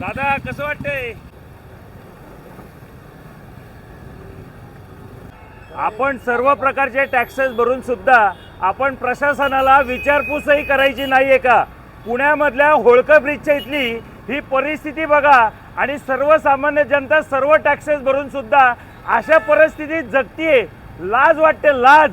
दादा कसं वाटतंय? आपण सर्व प्रकारचे टॅक्सेस भरून सुद्धा आपण प्रशासनाला विचारपूसही करायची नाहीये का? पुण्यामधल्या होळकर ब्रिजच्या इथली ही परिस्थिती बघा आणि सर्वसामान्य जनता सर्व टॅक्सेस भरून सुद्धा अशा परिस्थितीत जगतीये. लाज वाटते लाज.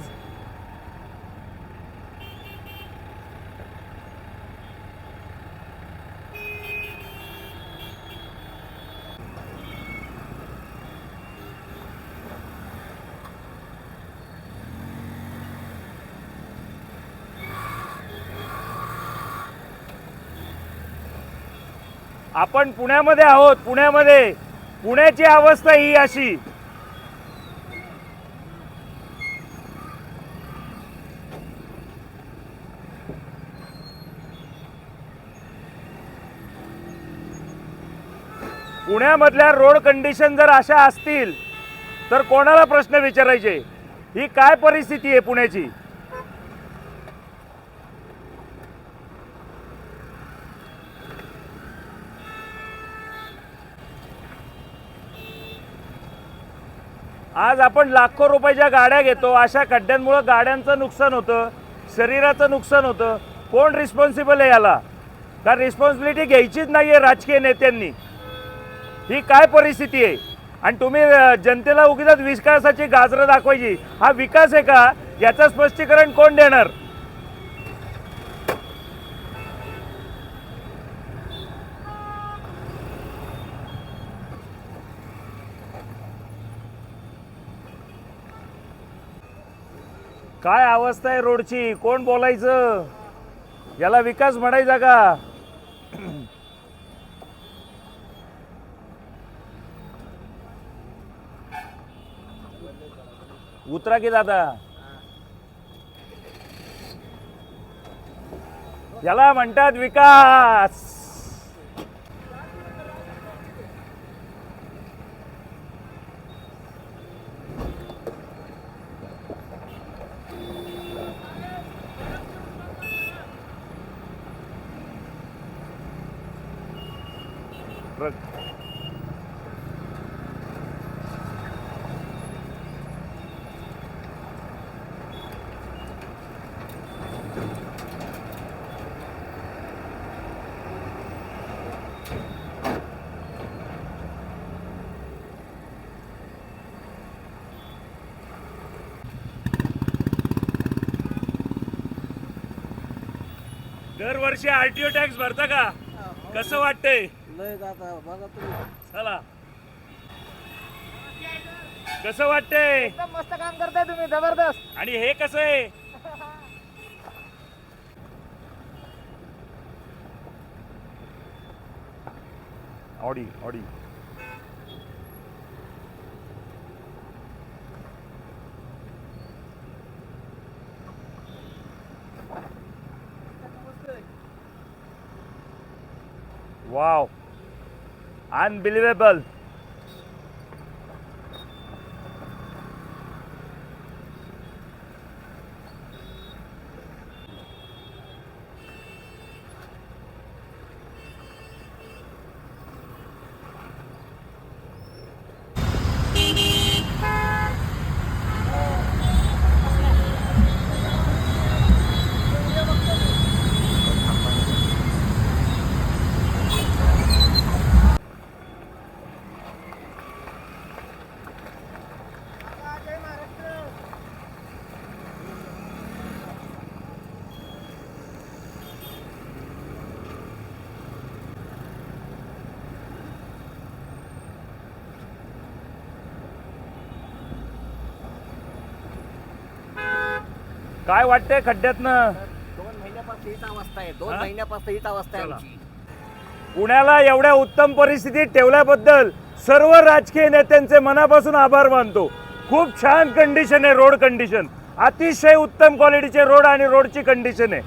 आपण पुण्यामध्ये आहोत पुण्यामध्ये. पुण्याची अवस्था ही अशी. पुण्यामधल्या रोड कंडिशन जर अशा असतील तर कोणाला प्रश्न विचारायचे? ही काय परिस्थिती आहे पुण्याची? आज आपण लाखो रुपयाच्या गाड्या घेतो. अशा खड्ड्यांमुळं गाड्यांचं नुकसान होतं. शरीराचं नुकसान होतं. कोण रिस्पॉन्सिबल आहे याला? कारण रिस्पॉन्सिबिलिटी घ्यायचीच नाही आहे राजकीय नेत्यांनी. ही काय परिस्थिती आहे? आणि तुम्ही जनतेला उगीच विकासाची गाजरं दाखवायची. हा विकास आहे का? याचं स्पष्टीकरण कोण देणार? काय अवस्था आहे रोडची? कोण बोलायचं? याला विकास म्हणायचा का? उतरा की दादा. याला म्हणतात विकास. ट्रक. दरवर्षी आरटीओ टॅक्स भरता का? कसं वाटतंय? लय जाता बघा तुम्ही. चला. कसं वाटतंय? एकदम मस्त काम करताय तुम्ही जबरदस्त. आणि हे कसं आहे? Audi Audi. वाव. Unbelievable. काय वाटतंय खड्ड्यातनं? दोन महिन्यापासून हीच अवस्था आहे. दोन हा? महिन्यापासून हीच अवस्था आहे चला. आमची. पुण्याला एवढ्या उत्तम परिस्थितीत ठेवल्याबद्दल सर्व राजकीय नेत्यांचे मनापासून आभार मानतो. खूप छान कंडिशन आहे रोड कंडिशन अतिशय उत्तम क्वालिटीचे रोड आणि रोडची कंडिशन आहे.